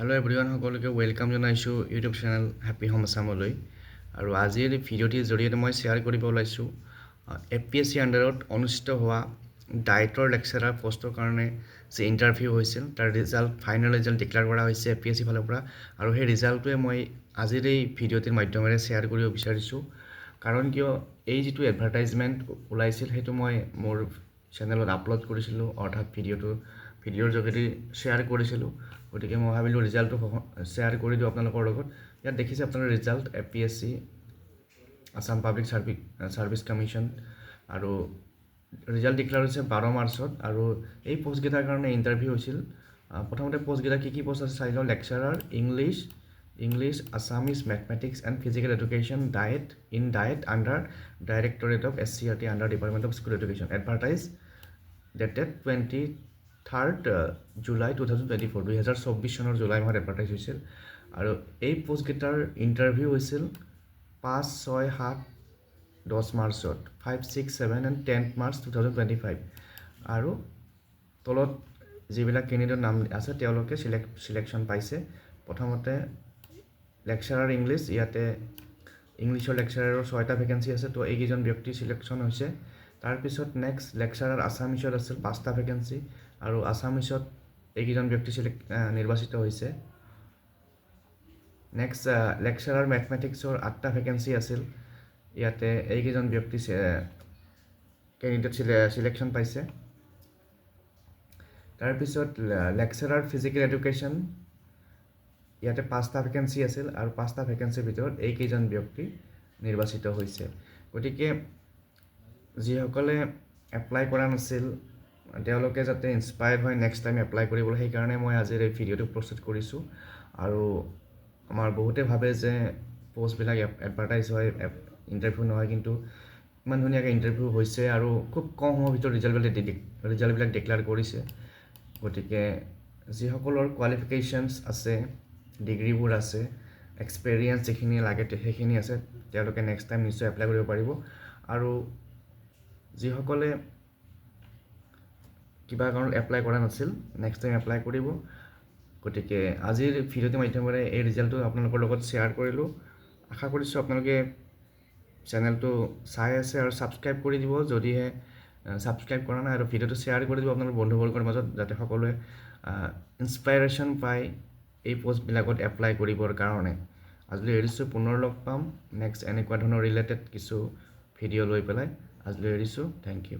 Hello' everyone সকলোকে welcome জনাইছোঁ YouTube channel happy home আছামলৈ আৰু আজিৰ ভিডিঅ'টিৰ জৰিয়তে মই শ্বেয়াৰ কৰিব ওলাইছোঁ এ পি এছ চি আণ্ডাৰত অনুষ্ঠিত হোৱা ডায়েটৰ লেকচাৰাৰ পষ্টৰ কাৰণে যে ইণ্টাৰভিউ হৈছিল তাৰ ৰিজাল্ট ফাইনেল ৰিজাল্ট ডিক্লেয়াৰ কৰা হৈছে এ পি এছ চি ফালৰ পৰা। আৰু সেই ৰিজাল্টটোৱে মই আজিৰ এই ভিডিঅ'টিৰ মাধ্যমেৰে শ্বেয়াৰ কৰিব বিচাৰিছোঁ। কাৰণ কিয় এই যিটো এডভাৰটাইজমেণ্ট ওলাইছিল সেইটো মই মোৰ চেনেলত আপলোড কৰিছিলোঁ অৰ্থাৎ ভিডিঅ'টো ভিডিঅ'ৰ যোগেদি শ্বেয়াৰ কৰিছিলোঁ গতিকে মই ভাবিলোঁ ৰিজাল্টটো শ্বেয়াৰ কৰি দিওঁ আপোনালোকৰ লগত। ইয়াত দেখিছে আপোনাৰ result A P S C Assam public service service commission আৰু ৰিজাল্ট ডিক্লেয়াৰ হৈছে বাৰ মাৰ্চত, আৰু এই পষ্টকেইটাৰ কাৰণে ইণ্টাৰভিউ হৈছিল। প্ৰথমতে পষ্টকেইটা কি কি পষ্ট আছে চাই লওঁ। Lecturer English English Assamese mathematics and physical education DIET in DIET under directorate of S C R T under department of school education advertise dated twenty third July two thousand twenty four দুহেজাৰ চৌব্বিছ চনৰ জুলাই মাহত advertise হৈছিল। আৰু এই পষ্টকেইটাৰ interview হৈছিল পাঁচ, ছয়, সাত, দহ মাৰ্চত five six seven and ten March two thousand twenty five আৰু তলত যিবিলাক কেণ্ডিডেটৰ নাম আছে, তেওঁলোকে চিলেক্ট চিলেকশ্যন পাইছে। প্ৰথমতে লেকচাৰাৰ ইংলিছ ইয়াতে ইংলিছৰ লেকচাৰাৰৰ ছয়টা ভেকেঞ্চি আছে, তো এইকেইজন ব্যক্তি চিলেকশ্যন হৈছে। তাৰপিছত নেক্সট লেকচাৰাৰ আছামিছত আছিল, পাঁচটা ভেকেঞ্চি আৰু আছামিছত এইকেইজন ব্যক্তি চিলেক্ট নিৰ্বাচিত হৈছে। নেক্সট লেকচাৰাৰ মেথমেটিক্সৰ আঠটা ভেকেঞ্চি আছিল। ইয়াতে এইকেইজন ব্যক্তি কেণ্ডিডেট চিলেকশ্যন পাইছে। তাৰপিছত লেকচাৰাৰ ফিজিকেল এডুকেশ্যন ইয়াতে পাঁচটা ভেকেঞ্চি আছিল আৰু পাঁচটা ভেকেঞ্চিৰ ভিতৰত এইকেইজন ব্যক্তি নিৰ্বাচিত হৈছে। গতিকে, যিসকলে এপ্লাই কৰা নাছিল তেওঁলোকে যাতে ইনস্পায়াৰ্ড হয় নেক্সট টাইম এপ্লাই কৰিবলৈ সেইকাৰণে মই আজিৰ এই ভিডিঅ'টো প্ৰস্তুত কৰিছোঁ। আৰু আমাৰ বহুতে ভাবে যে পষ্টবিলাক এডভাৰটাইজ হয় ইণ্টাৰভিউ নহয় কিন্তু ইমান ধুনীয়াকৈ ইণ্টাৰভিউ হৈছে আৰু খুব কম সময়ৰ ভিতৰত ৰিজাল্টবিলাক ৰিজাল্টবিলাক ডিক্লেয়াৰ কৰিছে। গতিকে যিসকলৰ কোৱালিফিকেশ্যনছ আছে ডিগ্ৰীবোৰ আছে এক্সপেৰিয়েঞ্চ যিখিনি লাগে সেইখিনি আছে তেওঁলোকে নেক্সট টাইম নিশ্চয় এপ্লাই কৰিব পাৰিব। আৰু যিসকলে কিবা কাৰণত এপ্লাই কৰা নাছিল। নেক্সট টাইম এপ্লাই কৰিব। গতিকে আজিৰ ভিডিঅ'টোৰ মাধ্যমেৰে এই ৰিজাল্টটো আপোনালোকৰ লগত শ্বেয়াৰ কৰিলোঁ। আশা কৰিছোঁ আপোনালোকে চেনেলটো চাই আছে আৰু ছাবস্ক্ৰাইব কৰি দিব। যদিহে ছাবস্ক্ৰাইব কৰা নাই আৰু ভিডিঅ'টো শ্বেয়াৰ কৰি দিব আপোনালোকৰ বন্ধুবৰ্গৰ মাজত, যাতে সকলোৱে ইনস্পাইৰেশ্যন পায় এই পষ্টবিলাকত এপ্লাই কৰিবৰ কাৰণে। আজিলৈ এৰিছোঁ, পুনৰ লগ পাম। নেক্সট এনেকুৱা ধৰণৰ ৰিলেটেড কিছু ভিডিঅ' লৈ পেলাই। আজিলৈ এৰিছোঁ থেংক ইউ